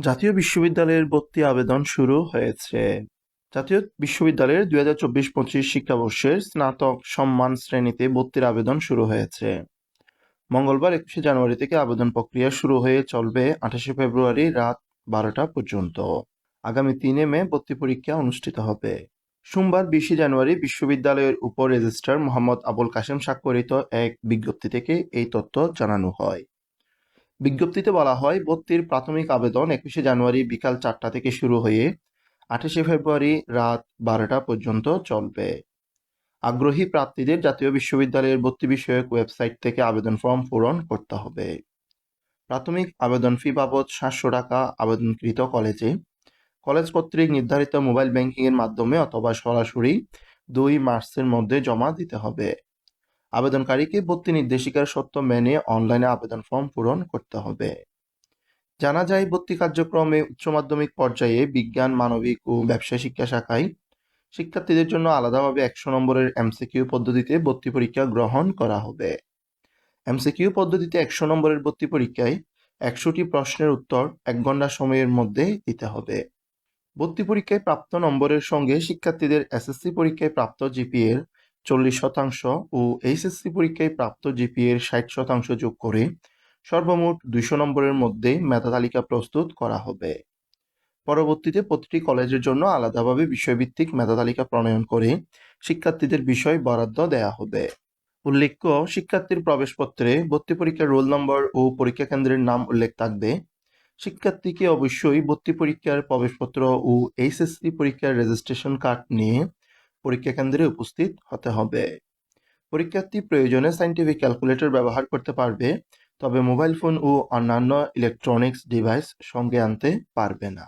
জাতীয় বিশ্ববিদ্যালয়ের ভর্তি আবেদন শুরু হয়েছে। জাতীয় বিশ্ববিদ্যালয়ের দুই হাজার চব্বিশ পঁচিশ শিক্ষাবর্ষের স্নাতক সম্মান শ্রেণীতে ভর্তির আবেদন শুরু হয়েছে। মঙ্গলবার একুশে জানুয়ারি থেকে আবেদন প্রক্রিয়া শুরু হয়ে চলবে আঠাশে ফেব্রুয়ারি রাত বারোটা পর্যন্ত। আগামী তিনে মে ভর্তি পরীক্ষা অনুষ্ঠিত হবে। সোমবার বিশে জানুয়ারি বিশ্ববিদ্যালয়ের উপ রেজিস্ট্রার মোহাম্মদ আবুল কাশেম স্বাক্ষরিত এক বিজ্ঞপ্তি থেকে এই তথ্য জানানো হয়। বিজ্ঞপ্তিতে বলা হয় ভর্তির প্রাথমিক আবেদন একুশে জানুয়ারি বিকাল চারটা থেকে শুরু হয়ে আঠাশে ফেব্রুয়ারি রাত বারোটা পর্যন্ত চলবে। আগ্রহী প্রার্থীদের জাতীয় বিশ্ববিদ্যালয়ের ভর্তি বিষয়ক ওয়েবসাইট থেকে আবেদন ফর্ম পূরণ করতে হবে। প্রাথমিক আবেদন ফি বাবদ সাতশো টাকা আবেদনকৃত কলেজে। কলেজ কর্তৃক নির্ধারিত মোবাইল ব্যাংকিংয়ের মাধ্যমে অথবা সরাসরি দুই মার্চের মধ্যে জমা দিতে হবে। আবেদনকারীকে ভর্তি নির্দেশিকার সত্য মেনে অনলাইনে আবেদন ফর্ম পূরণ করতে হবে। জানা যায়, ভর্তি কার্যক্রমে উচ্চ মাধ্যমিক পর্যায়ে বিজ্ঞান, মানবিক ও ব্যবসায় শিক্ষা শাখায় শিক্ষার্থীদের জন্য আলাদাভাবে একশো নম্বরের এমসিকিউ পদ্ধতিতে ভর্তি পরীক্ষা গ্রহণ করা হবে। এমসিকিউ পদ্ধতিতে একশো নম্বরের ভর্তি পরীক্ষায় একশোটি প্রশ্নের উত্তর এক ঘণ্টা সময়ের মধ্যে দিতে হবে। ভর্তি পরীক্ষায় প্রাপ্ত নম্বরের সঙ্গে শিক্ষার্থীদের এসএসসি পরীক্ষায় প্রাপ্ত জিপিএর চল্লিশ শতাংশ ও এইচএসসি পরীক্ষায় প্রাপ্ত জিপিএর ষাট শতাংশ যোগ করে সর্বমোট দুইশো নম্বরের মধ্যে মেধা তালিকা প্রস্তুত করা হবে। পরবর্তীতে প্রতিটি কলেজের জন্য আলাদাভাবে বিষয়ভিত্তিক মেধা তালিকা প্রণয়ন করে শিক্ষার্থীদের বিষয় বরাদ্দ দেয়া হবে। উল্লেখ্য, শিক্ষার্থীর প্রবেশপত্রে ভর্তি পরীক্ষার রোল নম্বর ও পরীক্ষা কেন্দ্রের নাম উল্লেখ থাকবে। শিক্ষার্থীকে অবশ্যই ভর্তি পরীক্ষার প্রবেশপত্র ও এইচএসসি পরীক্ষার রেজিস্ট্রেশন কার্ড নিয়ে পরীক্ষা কেন্দ্রে উপস্থিত হতে হবে। পরীক্ষার্থী প্রয়োজনে সাইন্টিফিক ক্যালকুলেটর ব্যবহার করতে পারবে, তবে মোবাইল ফোন ও অন্যান্য ইলেকট্রনিক্স ডিভাইস সঙ্গে আনতে পারবে না।